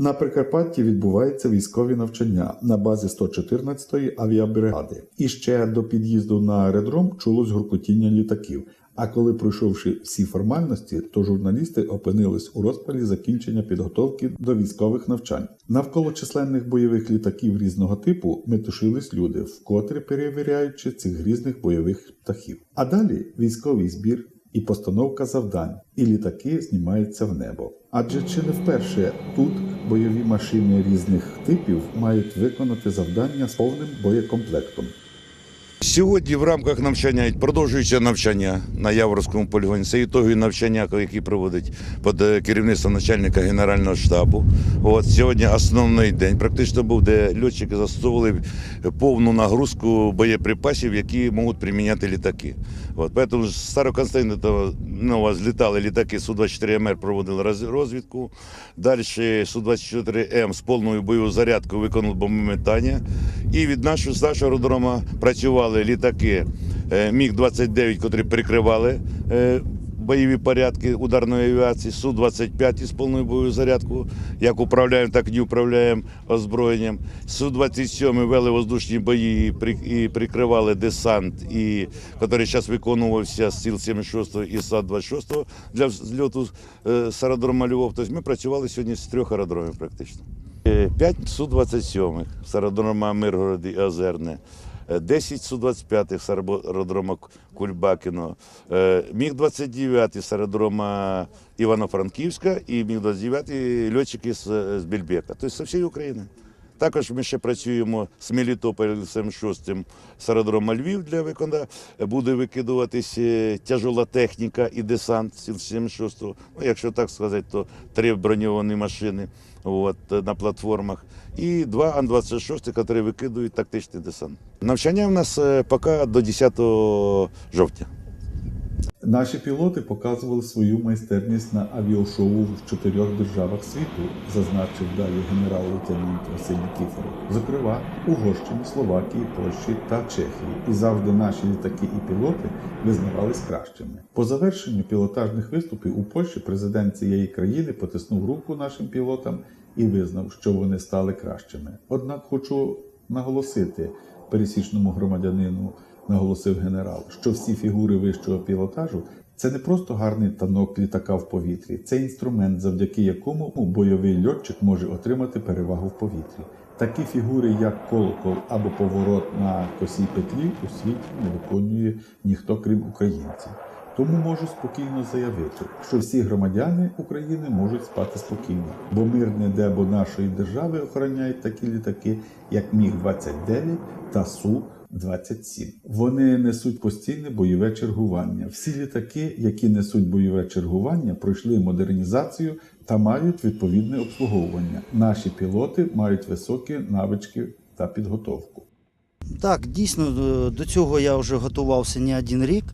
На Прикарпатті відбуваються військові навчання на базі 114-ї авіабригади. І ще до під'їзду на аеродром чулось гуркотіння літаків. А коли пройшовши всі формальності, то журналісти опинились у розпалі закінчення підготовки до військових навчань. Навколо численних бойових літаків різного типу метушились люди, вкотре перевіряючи цих грізних бойових птахів. А далі військовий збір і постановка завдань, і літаки знімаються в небо. Адже чи не вперше тут бойові машини різних типів мають виконати завдання з повним боєкомплектом. Сьогодні в рамках навчання продовжується навчання на Яворському полігоні. Це ітогові навчання, які проводить під керівництвом начальника Генерального штабу. От сьогодні основний день. Практично був, де льотчики застосовували повну нагрузку боєприпасів, які можуть приміняти літаки. От, тому з вас злітали літаки Су-24МР, проводили роз- розвідку. Далі Су-24М з повною бойовою зарядкою виконали бомбометання. І від нашого старшого аеродрома працювали літаки е, Міг-29, котрі прикривали е, бойові порядки ударної авіації, Су-25 із повною бойовою зарядкою, як управляємо, так і управляємо озброєнням. Су-27 вели воздушні бої і прикривали десант, і, який зараз виконувався з сил 76 і САД-26 для взльоту з аеродрома Львов. Тобто ми працювали сьогодні з трьох аеродромів практично. 5 Су-27 з аеродрома Миргород і Озерне, 10 Су-25 з аеродрома Кульбакіно, е, Міг-29 з аеродрома Івано-Франківська і Міг-29 льотчики з, Більбека, тобто з всієї України. Також ми ще працюємо з Мелітополем 6 з аеродрома Львів для виконання. Буде викидуватись е, тяжола техніка і десант сіл 76 Ну, якщо так сказати, то три броньовані машини от, на платформах. І два Ан-26, які викидують тактичний десант. Навчання в нас е, поки до 10 жовтня. Наші пілоти показували свою майстерність на авіашоу в чотирьох державах світу, зазначив далі генерал-лейтенант Василь Нікіфоров. Зокрема, Угорщині, Словакії, Польщі та Чехії. І завжди наші літаки і пілоти визнавались кращими. По завершенню пілотажних виступів у Польщі президент цієї країни потиснув руку нашим пілотам і визнав, що вони стали кращими. Однак хочу наголосити пересічному громадянину наголосив генерал, що всі фігури вищого пілотажу це не просто гарний танок літака в повітрі, це інструмент, завдяки якому бойовий льотчик може отримати перевагу в повітрі. Такі фігури, як колокол або поворот на косій петлі, у світі не виконує ніхто крім українців. Тому можу спокійно заявити, що всі громадяни України можуть спати спокійно, бо мирне небо нашої держави охороняють такі літаки, як Міг-29 та Су. 27. Вони несуть постійне бойове чергування. Всі літаки, які несуть бойове чергування, пройшли модернізацію та мають відповідне обслуговування. Наші пілоти мають високі навички та підготовку. Так, дійсно, до цього я вже готувався не один рік,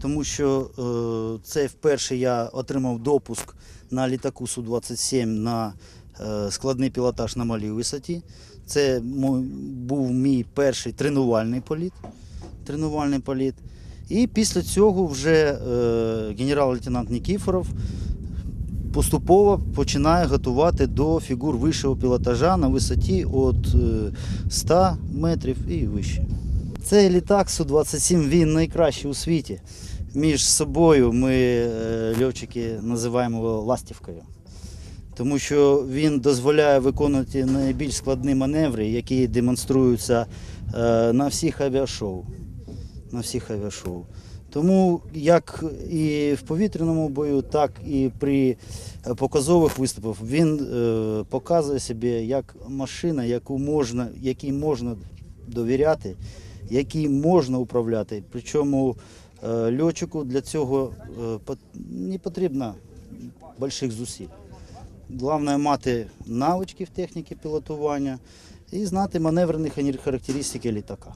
тому що е, це вперше я отримав допуск на літаку Су-27 на е, складний пілотаж на малій висоті. Це був мій перший тренувальний політ. Тренувальний політ. І після цього вже е, генерал-лейтенант Нікіфоров поступово починає готувати до фігур вищого пілотажа на висоті від е, 100 метрів і вище. Цей літак Су-27 він найкращий у світі. Між собою ми е, льотчики називаємо його ластівкою. Тому що він дозволяє виконувати найбільш складні маневри, які демонструються е, на всіх авіашоу. На всіх авіашоу. Тому як і в повітряному бою, так і при е, показових виступах він е, показує себе як машина, яку можна, якій можна довіряти, якій можна управляти. Причому е, льотчику для цього е, не потрібно великих зусиль. Головне мати навички в техніці пілотування і знати маневрені характеристики літака.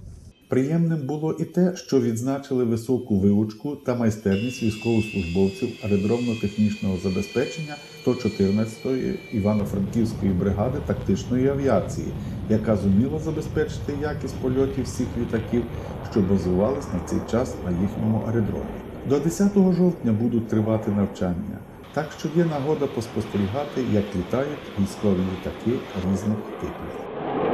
Приємним було і те, що відзначили високу вивучку та майстерність військовослужбовців аеродромно-технічного забезпечення 114-ї Івано-Франківської бригади тактичної авіації, яка зуміла забезпечити якість польотів всіх літаків, що базувались на цей час на їхньому аеродромі. До 10 жовтня будуть тривати навчання. Так що є нагода поспостерігати, як літають військові літаки різних типів.